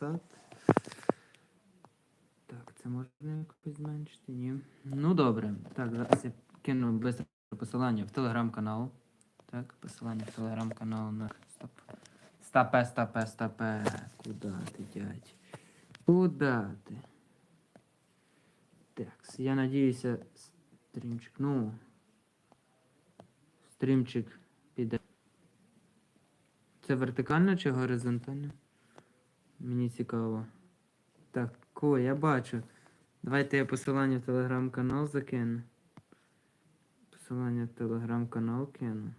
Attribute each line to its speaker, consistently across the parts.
Speaker 1: Так. Так, це можна якось зменшити? Ні. Ну добре. Так, зараз я кину быстро посилання в телеграм-канал. Так, посилання в телеграм-канал на. Стоп. Стопе, стопе, стопе. Куда ти, дядь? Куда ти? Так, я надіюся, стрімчик, ну. Стрімчик піде. Це вертикально чи горизонтально? Мені цікаво. Так, о, я бачу. Давайте я посилання в телеграм-канал закину. Посилання в телеграм-канал кину.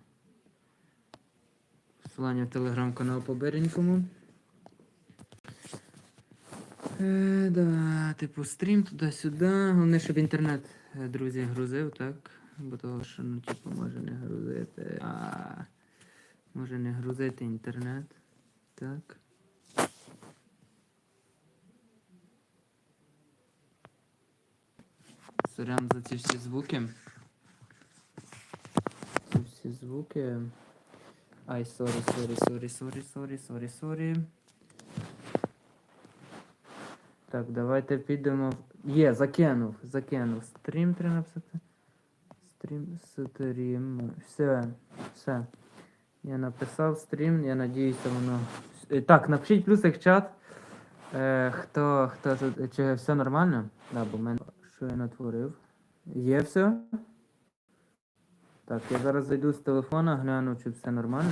Speaker 1: Посилання в телеграм-канал по беренькому. Е, да, типу стрім туди-сюди. Головне, щоб інтернет, е, друзі, грузив, так? Бо того, що, ну, типу, може не грузити. А, може не грузити інтернет. Так. Сорян за ці всі звуки. Ці всі звуки. Ай, сорі, сорі, сорі, сорі, сорі, сорі, сорі. Так, давайте підемо. Є, закинув, закинув. Стрім треба написати. Стрім, стрім. Все, все. Я написав стрім, я надіюся, воно. Е, Так, напишіть плюсик в чат. Е, хто, хто тут. Чи все нормально? Да, бо мене що я натворив. Є все? Так, я зараз зайду з телефона, гляну, чи все нормально.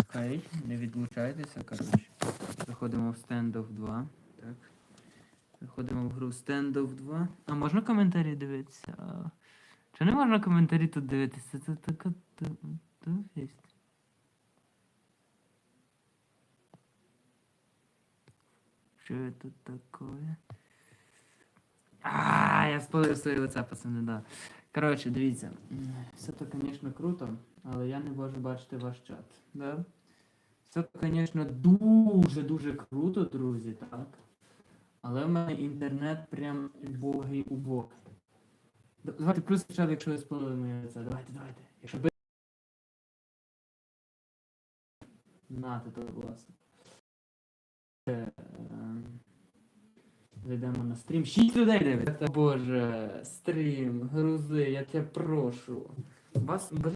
Speaker 1: Окей, не відлучайтеся, коротше. Заходимо в Standoff 2. Так. Заходимо в гру Standoff 2. А можна коментарі дивитися? Чи не можна коментарі тут дивитися? Це така туфість. Що тут таке? А, я спалив своє лице, пацани, да. Коротше, дивіться. Все то, звісно, круто, але я не можу бачити ваш чат. Да? Все то, звісно, дуже-дуже круто, друзі, так. Але в мене інтернет прям убогий убог. Давайте плюс чат, якщо ви спалили моє лице. Давайте, давайте. Якщо би... Нати то, власне. Зайдемо на стрім. Шість людей дивиться. Боже, стрім, грузи, я тебе прошу. Вас, блин.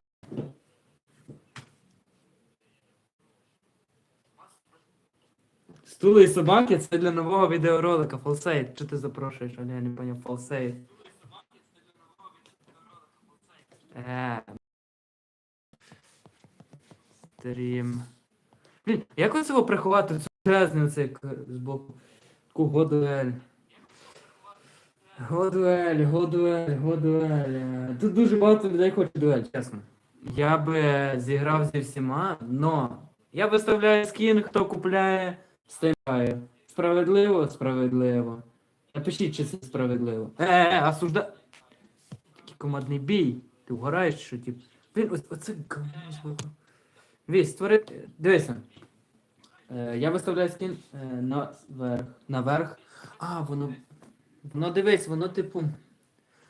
Speaker 1: Стули і собаки це для нового відеоролика. Фолсейт. Що ти запрошуєш? А я не поняв, фолсейт. Е. Стрім. Блін, як його приховати цю грязну оце к- збоку? Годуель. Годуель, годуель, годуель. Е, Тут дуже багато людей хоче дуель, чесно. Я би зіграв зі всіма, но я виставляю скін, хто купляє, стимає. Справедливо, справедливо. Напишіть, чи це справедливо. Е, е, е, осужда... Такий командний бій. Ти вгораєш, що тип. Блін, оце говно. Вісь, створити. Дивися. Е, я виставляю скін е, наверх. Наверх. А, воно. Воно дивись, воно типу.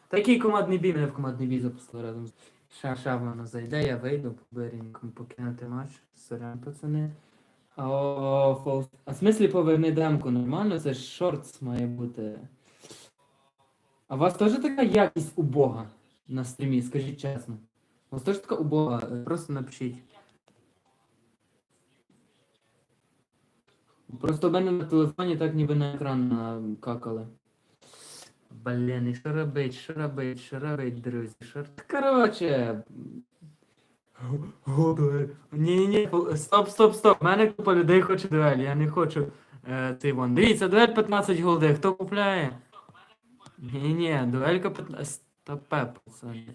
Speaker 1: Такий командний бій мене в командний бій запустили разом. Ша, ша воно зайде, я вийду по беренькому покинути матч. Сорян, пацани. О, фол... А в смислі поверни демку нормально? Це ж шортс має бути. А у вас теж така якість убога на стрімі, скажіть чесно. У вас теж така убога, Е, просто напишіть. Просто в мене на телефоні так ніби на екран накакали. Блін, і що робить, що робить, що робить, друзі? Що... Коротше. Дуель. Ні, ні, стоп, стоп, стоп. У мене купа людей хоче дуель, я не хочу. Е, ти вон. Дивіться, дуель 15 голди. Хто купляє? Ні, ні, дуелька 15. Стопе, пацани.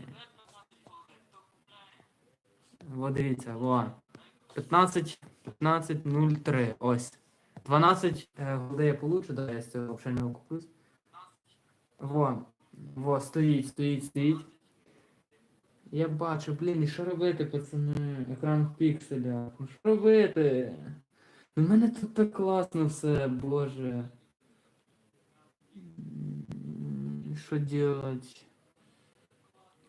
Speaker 1: Во, дивіться, во. 15, 15, 03. Ось. 12 е, голди я получу, да, я з цього не куплюсь. Во, во, стоїть, стоїть, стоїть. Я бачу, блін, і що робити, пацани? Екран в пікселях. Ну що робити? У мене тут так класно все, боже. Що делать?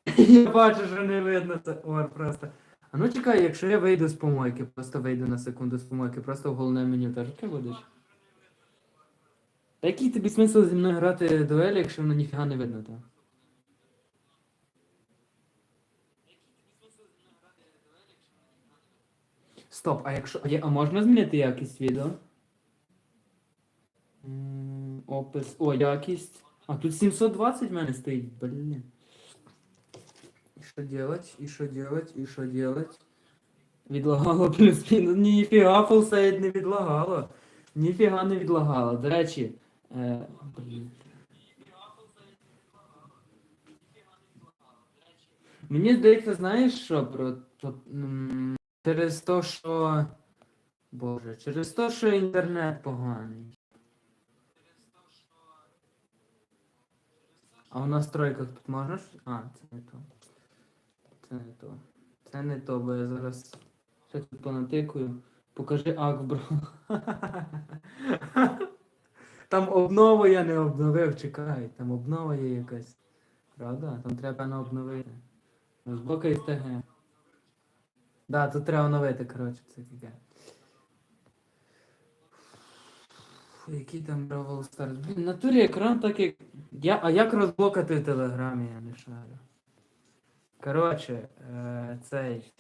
Speaker 1: Я бачу, що не видно це. Ор просто. А ну чекай, якщо я вийду з помойки, просто вийду на секунду з помойки, просто в головне меню теж таке будеш? Та який тобі смисл зі мною грати дуелі, якщо воно ніфіга не видно там? Стоп, а якщо. А, можна змінити якість відео? Опис. О, якість. А тут 720 в мене стоїть, блін. Що делать? І що делать? І що делать? Відлагало плюс-мінус. Ніфіга фулсейд не відлагало. Ніфіга не відлагало. До речі. Е. Мені здається, знаєш що про. м, через те, що. Боже, через те, що інтернет поганий. А в настройках тут можна? А, це не то. Це не то. Це не то, бо я зараз ще тут понатикую. Покажи ак, бро. Там обнова я не обновив, чекай, там обнова є якась. Правда? Там треба не обновити. Розблока із ТГ. Да, тут треба оновити, коротше, це таке. Який там Бравл Старс? Блін, натурі екран так як. Я... А як розблокати в Телеграмі, я не шарю. Коротше, е, цей.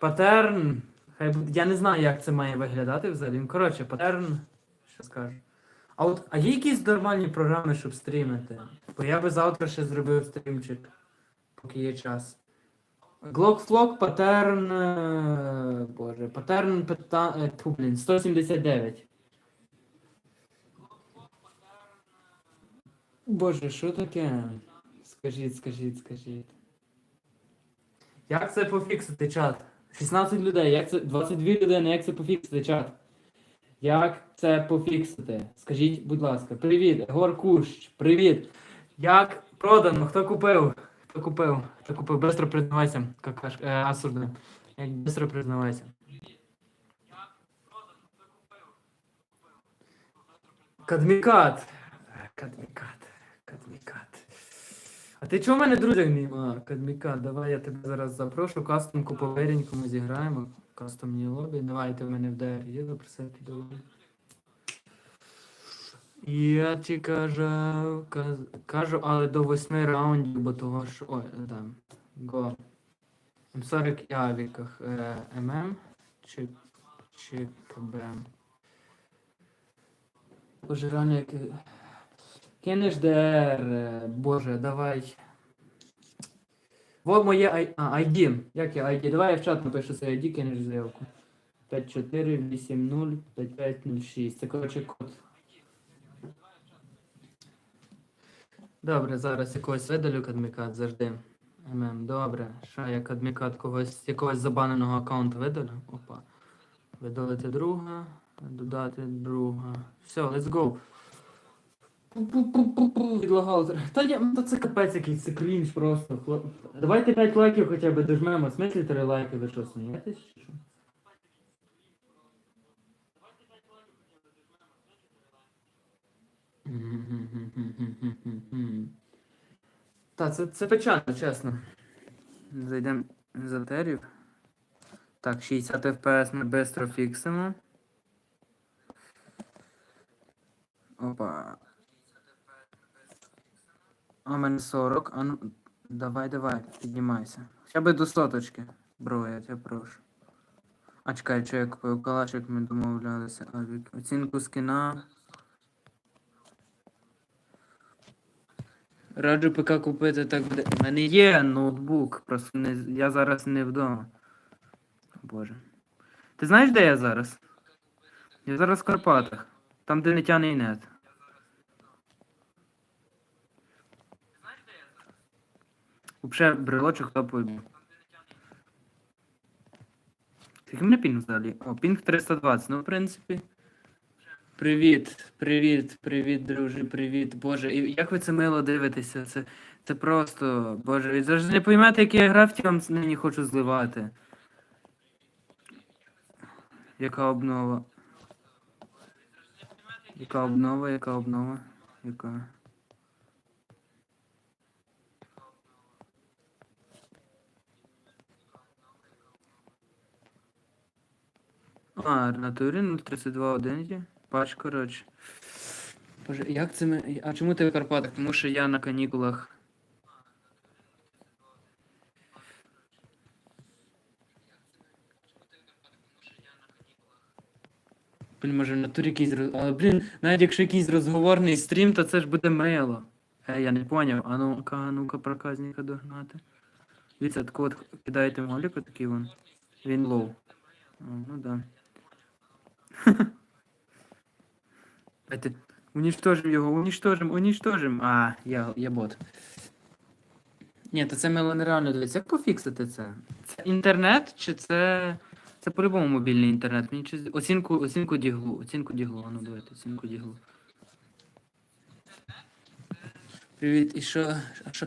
Speaker 1: Патерн. Хай буде. Я не знаю, як це має виглядати взагалі. Ну, Коротше, патерн. Що скажу. А от, а є якісь нормальні програми, щоб стрімити? Бо я би завтра ще зробив стрімчик, поки є час. Glockflock патерн. е, Боже, патерн пита... е, блін, 179. Боже, що таке? Скажіть, скажіть, скажіть. Як це пофіксити чат? 16 людей, як це. 22 людини, як це пофіксити чат? Як це пофіксити? Скажіть, будь ласка, привіт, Егор Кущ, привіт. Як продано? Хто купив? Хто купив? Хто купив? Бистро признавайся, какаш, е, асурне. Як бистро признавайся. Кадмікат. Кадмікат. А ти чого в мене друзях нема? Кадмікат, давай я тебе зараз запрошу. Кастомку по вирінькому зіграємо. Кастомні лобі. Давайте в мене в ДР є запросити до лобі. Я ти кажу, кажу, але до восьми раундів, бо того що. Ой, там. Го. М40 і авіках. ММ чи, чи КБМ. Боже, реально як. ДР, е, боже, давай. Во моє ID. Як я ID? Давай я в чат напишу це ID, кинеш заявку. 5480 5506. Це коротше код. Добре, зараз якогось видалю кадмікат завжди. ММ, добре. Що я кадмікат когось якогось забаненого аккаунту видалю? Опа. Видалити друга, додати друга. Все, let's go. Відлагало. Та я, ну, та це капець якийсь, це крінж просто. Давайте 5 лайків хоча б дожмемо. В смислі 3 лайки, ви що, смієтесь? чи що? Та, це, це печально, чесно. Зайдемо з артерів. Так, 60 FPS ми швидко фіксимо. Опа. А в мене 40. А ну, давай, давай, піднімайся. Хоча б до соточки. Бро, я тебе прошу. А чекай, що я купив калашик, ми домовлялися. А, Оцінку скіна. Раджу ПК купити так буде. У мене є ноутбук, просто не, я зараз не вдома. Боже. Ти знаєш, де я зараз? Я зараз в Карпатах. Там, де не тяне і нет. Взагалі, брелочок топовий. Який мене пінг взагалі? О, пінг 320. Ну, в принципі. Привіт, привіт, привіт, друже, привіт. Боже, і як ви це мило дивитеся? Це, це просто. Боже, ви завжди не поймете, які я графіті вам нині хочу зливати. Яка обнова? Яка обнова, яка обнова? Яка? А, на турі 032 один є. Пач, коротше. Боже, як це ми. А чому ти в Карпатах? Тому що я на канікулах. Блін, може в натурі якийсь роз... Але, блін, навіть якщо якийсь розговорний стрім, то це ж буде мило. Е, я не поняв. А ну-ка, ну-ка, проказника догнати. Дивіться, от кидаєте моліку такий вон. Він лоу. О, ну да. Давайте уничтожим його, уничтожим, уничтожим. А, я, я бот. Ні, то це мило нереально дивиться. Як пофіксити це? Це інтернет чи це. Це по-любому мобільний інтернет. Мені щось... Оцінку, оцінку діглу, оцінку діглу, ну давайте, оцінку діглу. Привіт, і що? А що?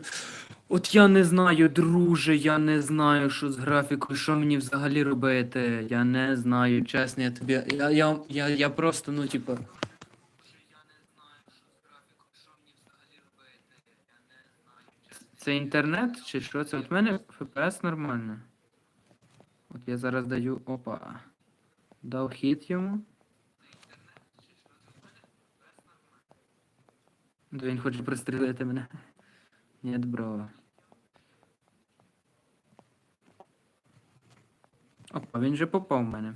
Speaker 1: От я не знаю, друже, я не знаю, що з графікою, що мені взагалі робити. Я не знаю, чесно, я тобі. Я, я, я, я просто, ну, типа. Це інтернет чи що це? От мене FPS нормально. От я зараз даю. Опа. Дав хід йому. Да він хоче пристрілити мене. Ні, бро. Опа, він же попав в мене.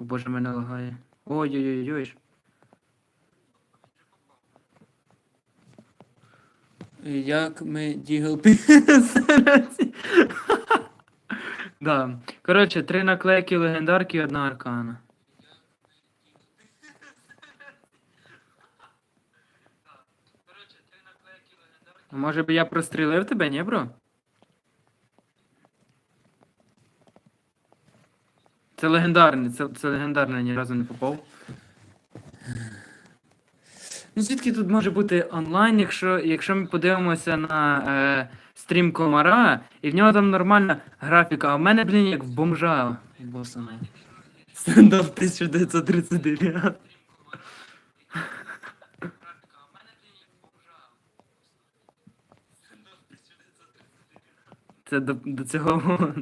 Speaker 1: О боже, мене лагає. Ой-ой-ой-ой. Як ми дігл Да. Коротше, три наклейки легендарки і одна аркана. Може би я прострілив тебе, ні, бро? Це легендарний, це, це легендарний, ні разу не попав. Ну, звідки тут може бути онлайн, якщо, якщо ми подивимося на е, стрім комара, і в нього там нормальна графіка, а в мене, блін, як в бомжа босана. Стендап 1939. Це до, до цього.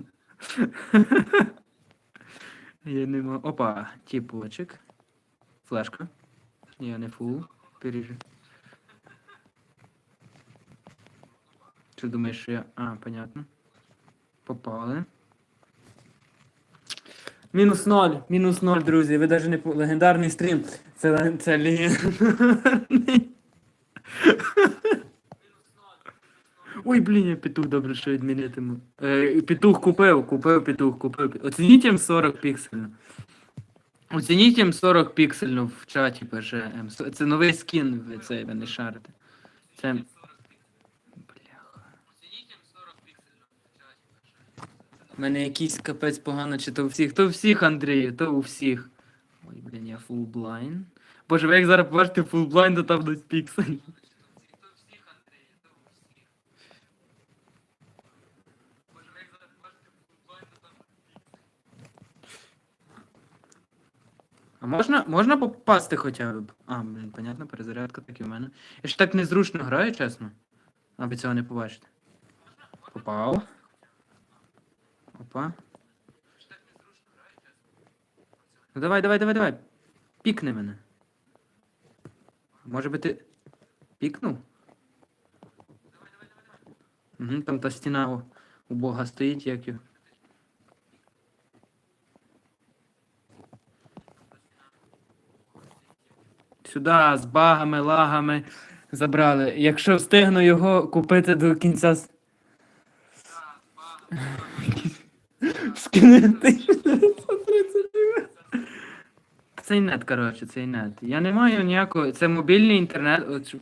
Speaker 1: Я не можу. Опа, тіпочек. Флешка. Я не фул. Пережи. Чи думаєш, що я. А, понятно. Попали. Мінус ноль, мінус ноль, друзі. Ви навіть не по- легендарний стрім. Це, це легендарний. Ой, блін, я петух добре, що відмінитиму. Е, петух купив, купив петух, купив. Оцініть їм 40 піксельно. Оцініть їм 40 піксельно в чаті пише. М. С- Це новий скін, ви це ви не шарите. Це. Бляха. У мене якийсь капець погано, чи то у всіх. То у всіх, Андрію, то у всіх. Ой, блін, я blind. Боже, ви як зараз побачите blind, то там будуть пікселі. А можна, можна попасти хоча б? А, блін, понятно, перезарядка так і в мене. Я ж так незручно граю, чесно. А ви цього не побачите. Попав. Опа. Ну давай, давай, давай, давай. Пікни мене. Може би ти. Пікнув? Угу, там та стіна у Бога стоїть, як його. Сюди з багами, лагами забрали. Якщо встигну його купити до кінця. Скинути. Цей нет, коротше, цей нет. Я не маю ніякого. Це мобільний інтернет. От,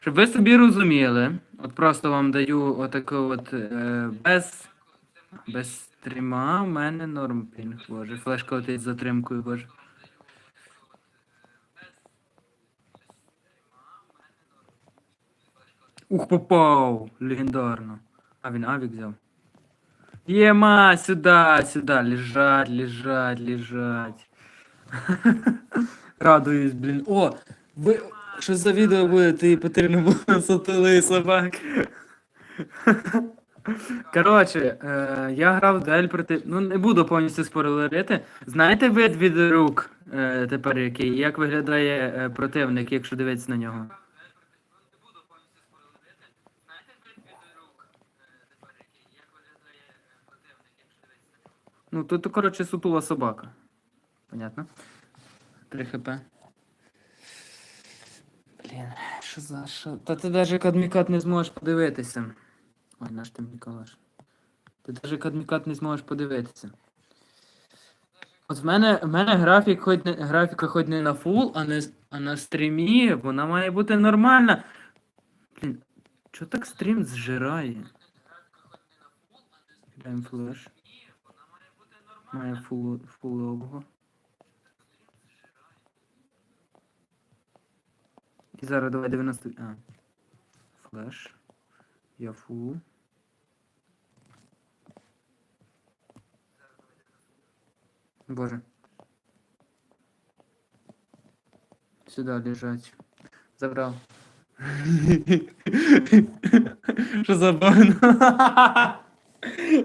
Speaker 1: щоб, ви собі розуміли, от просто вам даю отаку от е, без. Без стріма в мене норм пінг, боже. Флешка летить з затримкою, боже. Ух, попав! Легендарно. А він авік взяв. Єма, сюди, сюди. Лежать, лежать, лежать. Радуюсь, блін. О! Ви... Що за відео буде? Ти потрібно було сотили собак. Коротше, е, я грав дуель проти. Ну, не буду повністю спойлерити. Знаєте вид від рук е, тепер який? Як виглядає е, противник, якщо дивитися на нього? Ну, тут, коротше, сутула собака. Понятно? 3 хп. Блін, що за що? Та ти навіть кадмікат не зможеш подивитися. Ой, наш ти Миколаш. Ти навіть кадмікат не зможеш подивитися. От в мене, в мене графік хоч не, графіка хоч не на фул, а, не, а на стрімі вона має бути нормальна. Блін, чого так стрім зжирає? Даємо флеш. Має фул, фулового. І зараз давай 90. А. Флеш. Я фул. Боже. Сюда лежать. Забрав. Що за бан?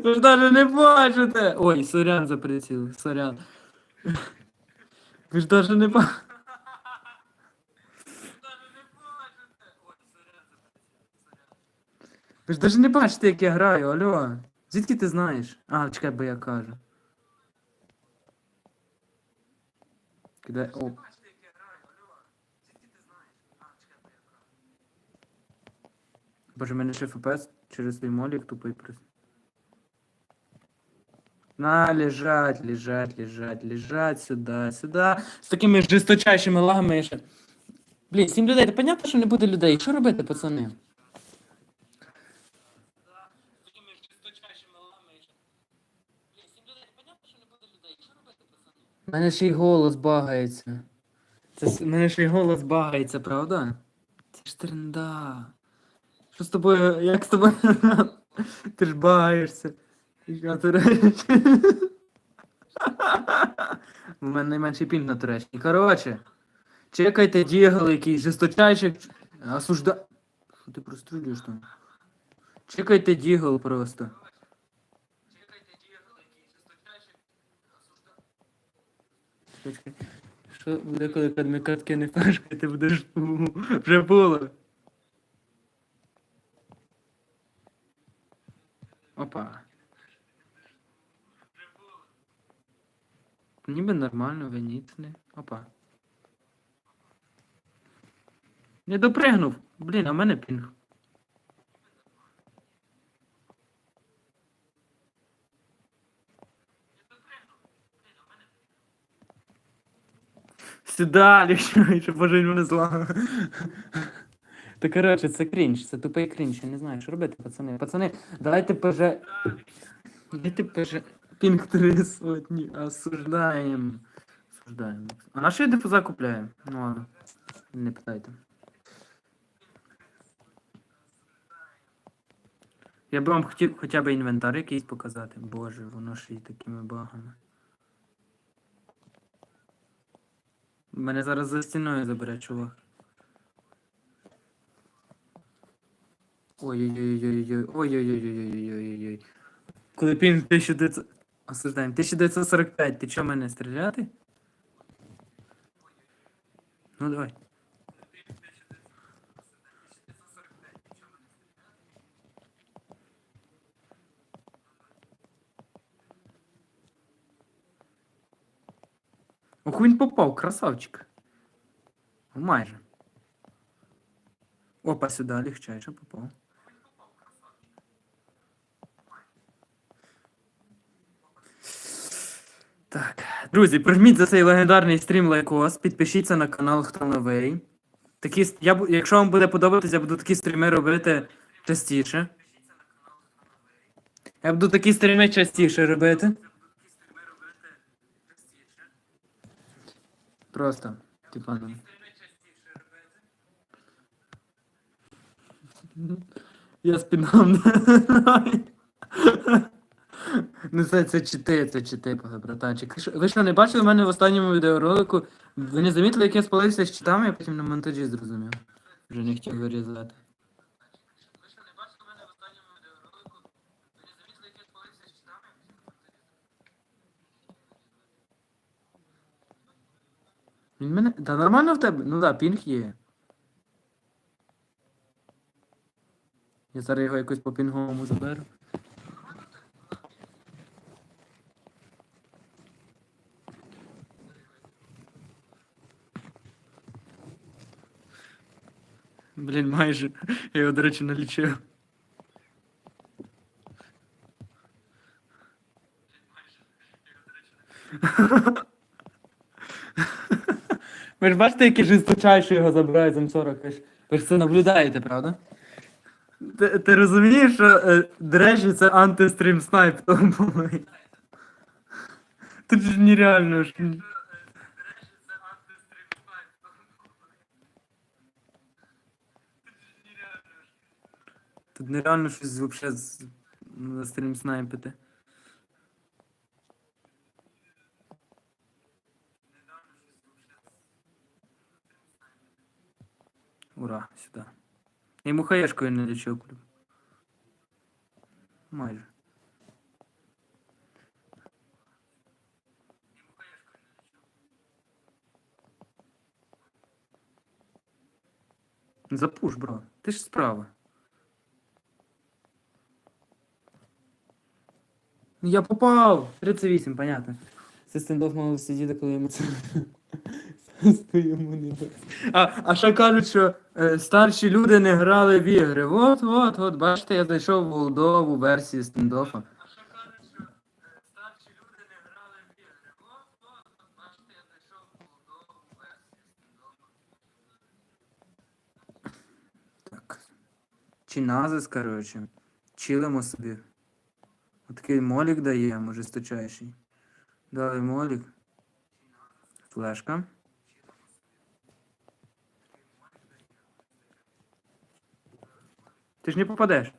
Speaker 1: Ви ж навіть не бачите! Ой, сорян за приціл, сорян. Ви ж навіть не бачите. Ви ж навіть не бачите, як я граю, алло. Звідки ти знаєш? А, чекай, бо я кажу. Кидай. О. Боже, мене ще ФПС через той молік тупий просто. На, лежать, лежать, лежать, лежать сюда, сюда. З такими жесточайшими лагами ще. Блін, сім людей, та понятно, що не буде людей. Що робити, пацани? У мене ще й голос багається. Це у мене ще й голос багається, правда? Це ж тренда. Що з тобою? Як з тобою? Ти ж багаєшся. У мене найменший пінг на туречні. Коротше, чекайте дігл якийсь жесточайший. Осужда... Що ти прострілюєш там? Чекайте дігл просто. Чекай. Що буде, коли кадмікат кине флешку, ти будеш вже було. Опа. Ніби нормально, винітне. Опа. Не допригнув. Блін, а в мене пінг. Сюда, ліщо, щоб боже мене зламав. Та коротше, це крінж, це тупий крінж, я не знаю, що робити, пацани. Пацани, давайте ПЖ... Давайте ПЖ... Пінг три сотні, осуждаємо. Осуждаємо. А на що я дифуза купляю? Ну ладно, не питайте. Я би вам хотів хоча б інвентар якийсь показати. Боже, воно ж і такими багами. Мене зараз за стіною забере, чувак. Ой-ой-ой-ой-ой. Ой-ой-ой-ой-ой-ой-ой. Коли пін 1900... Осуждаємо. 1945. Ти чо мене стріляти? Ну давай. Ох, він попав, красавчик. Майже. Опа, сюди легчайше попав. Так, друзі, прижміть за цей легендарний стрім лайкос, підпишіться на канал, хто новий. Такі, я, якщо вам буде подобатися, я буду такі стріми робити частіше. Я буду такі стріми частіше робити. Просто, типа, ну. Я спіном. Ну це це чити, це чити, братанчик. Ви що не бачили в мене в останньому відеоролику? Ви не замітили, як я спалився з читами, я потім на монтажі зрозумів. Вже не хотів вирізати. Він мене... Та нормально в тебе? Ну да, пінг є. Я зараз його якось по пінговому заберу. Блін, майже. Я його, до речі, налічив. Ви ж бачите, який жесточайший його забирають з М40. Ви ж, ви ж це наблюдаєте, правда? Ти, ти розумієш, що, е, до речі, це антистрім снайп тому. Тут ж нереально ж. Тут нереально щось взагалі на стрім снайпити. Ура, сюди. Я йому хаєшкою не лічив клюв. Майже. Запуш, бро. Ти ж справа. Я попав! 38, понятно. Це стендов мав сидіти, коли йому це. Йому не. А, а ще кажуть, що е, старші люди не грали в ігри. От, от, от, бачите, я зайшов в олдову версію стендофа. Так. Чи назис, коротше. Чилимо собі. Отакий молік даємо, жесточайший. Дали молік. Флешка. Ти ж не попадеш.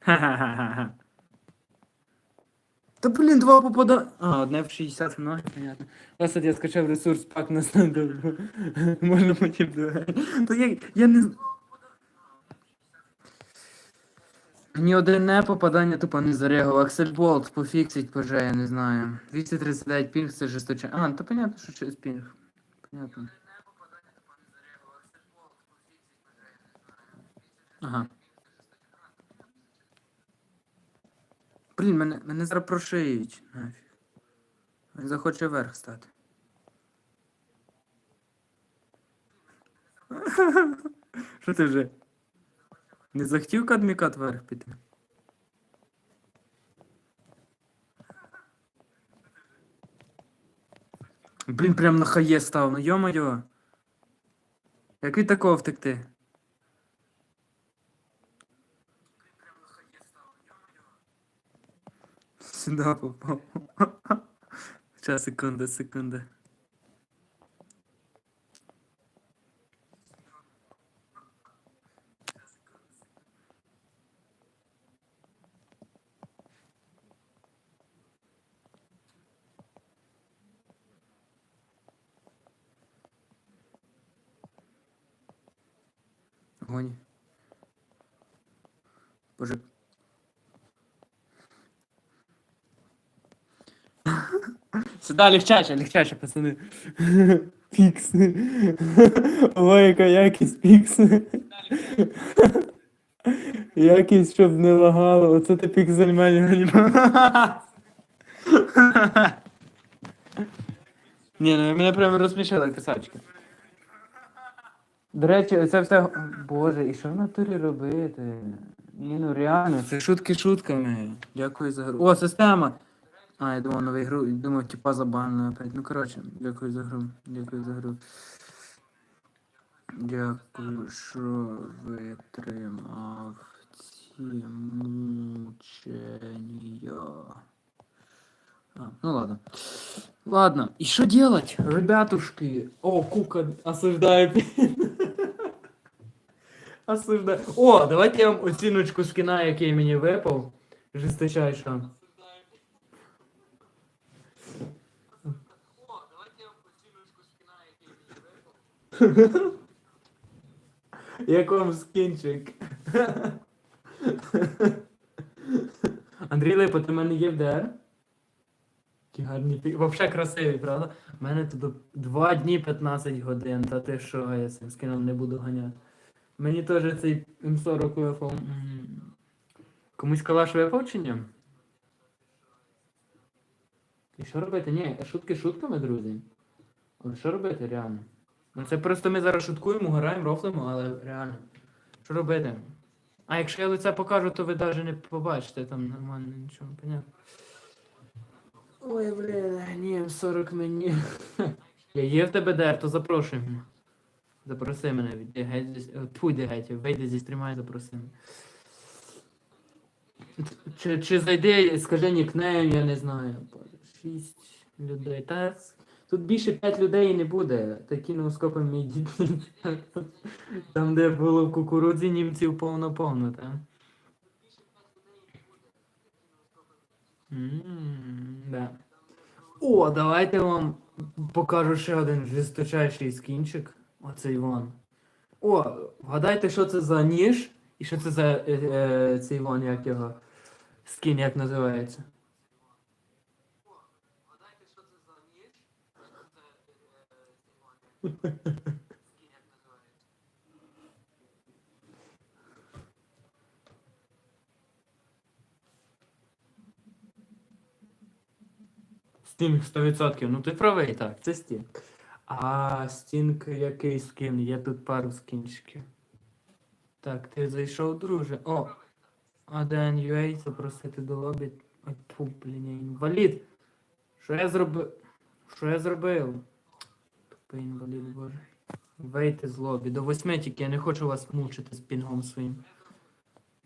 Speaker 1: Ха-ха-ха. Та блін, два попада. А, одне в 60 ноги, понятно. Раз я скачав ресурс пак на стандарт. Можна потім. То я, я не. з- Ні одне попадання тупо не зарегав. Аксельболт пофіксить поже, я не знаю. 239 пінг це жесточа. А, то понятно, що через пінг. Понятно. Ага. Блін, мене, мене зараз прошиють. Нафіг. Він захоче вверх стати. Що ти вже? Не захотів кадмікат вверх піти? Блін, прям на хає став, ну йо-моє. Як від такого втекти? Сюда попав. Сейчас, секунда, секунда. Гоні. Боже. Сюда легчайше, легчайше, пацани. Пікс. Ой, яка якість пікс. Якість, щоб не лагало. Оце ти піксельмені Ні, ну мене прямо розсмішили, красавчики. До речі, це все. Боже, і що в натурі робити? Ні, ну реально, це шутки шутками. Дякую за гру. О, система! А, я думав нову гру, думав, типа забанили опять. Ну коротше, дякую за гру. Дякую за гру. Дякую, що витримав ці мучення. А, ну ладно. Ладно, и что делать, ребятушки? О, Кука осуждаю. Осуждаю. О, давайте я вам оціночку скина, який мені випав. Жесточайше. Як вам скінчик? Андрій Липо, ти в мене є в ДР? Які гарні пі- Вообще красиві, правда? У мене тут 2 дні 15 годин, та ти що, я цим скином не буду ганяти. Мені теж цей М40 випав. Комусь калаш випав чи ні? І що робити? Ні, шутки шутками, друзі. Але що робити реально? Ну це просто ми зараз шуткуємо, граємо, рофлимо, але реально. Що робити? А якщо я лице покажу, то ви навіть не побачите там нормально нічого, понятно. Ой, блін, ні, М40 мені. Я є в тебе дер, то запрошуй мене. Запроси мене, відійди геть зі... о, геть, вийди зі стріма і запроси мене. Чи, чи зайди, скажи нікнейм, я не знаю. Шість людей. Та тут більше п'ять людей не буде. Такі ноускопи мій дід. Там, де було в кукурудзі німців повно-повно, так? М, Да. О, давайте вам покажу ще один жесточайший скінчик. Оцей вон. О, вгадайте, що це за ніж і що це за е, е, цей вон, як його скін, як називається. Стінг 100%. Ну ти правий, так, це стінг. А стінг який скін? Є тут пару скінчиків. Так, ти зайшов, друже. О! Аден UA запросити до лобі. Ой, тьфу, блін, я інвалід. Що я зробив? Що я зробив? Тупий інвалід, боже. Вийти з лобі. До восьми тільки я не хочу вас мучити з пінгом своїм.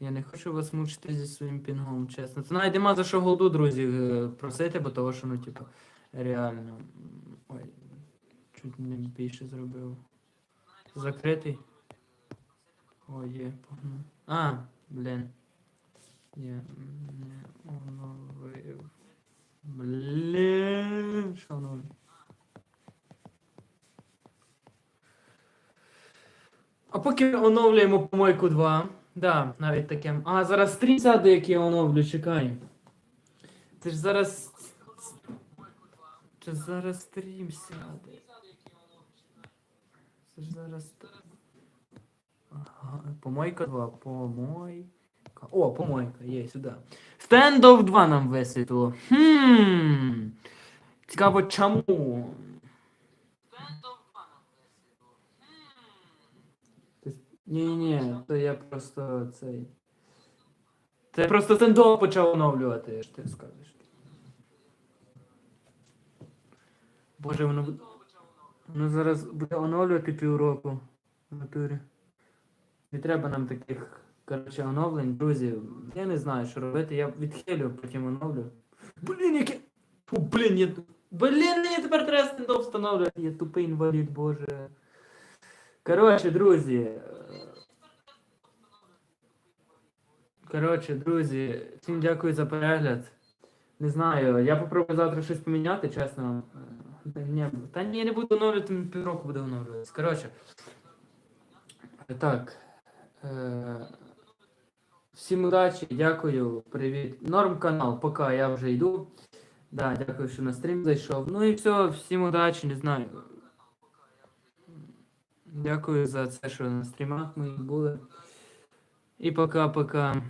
Speaker 1: Я не хочу вас мучити зі своїм пінгом, чесно. Це навіть нема за що голду, друзі, е, просити, бо того, що, ну, типу, реально. Ой, чуть не більше зробив. Закритий. О, є. А, блін. Я не оновив. Блін, воно? А поки оновлюємо помойку 2. Да, навіть таке. А, зараз стрім сяде, як я оновлю, чекай. Це ж зараз. Це зараз стрім сяде. Це ж зараз. Ага, помойка 2. Помойка. О, помойка, є сюди. Стендов 2 нам висвітло. Хм. Цікаво, чому? Ні, ні, то я просто цей. Це просто стендов почав оновлювати, що ти скажеш. Боже, воно буде. Воно зараз буде оновлювати півроку в натурі. Не треба нам таких, коротше, оновлень, друзі. Я не знаю, що робити. Я відхилю, потім оновлю. Блін, яке. Фу, блін, я. Блін, мені тепер треба стендов встановлювати. Я тупий інвалід, боже. Коротше, друзі. Коротше, друзі, всім дякую за перегляд. Не знаю, я попробую завтра щось поміняти, чесно. Е, Ні, та ні, я не буду оновлювати, півроку буде оновлюватися. Коротше. Так. Е, всім удачі, дякую, привіт. Норм канал, поки я вже йду. Да, дякую, що на стрім зайшов. Ну і все, всім удачі, не знаю. Дякую за це, що на стрімах моїх були. І пока-пока.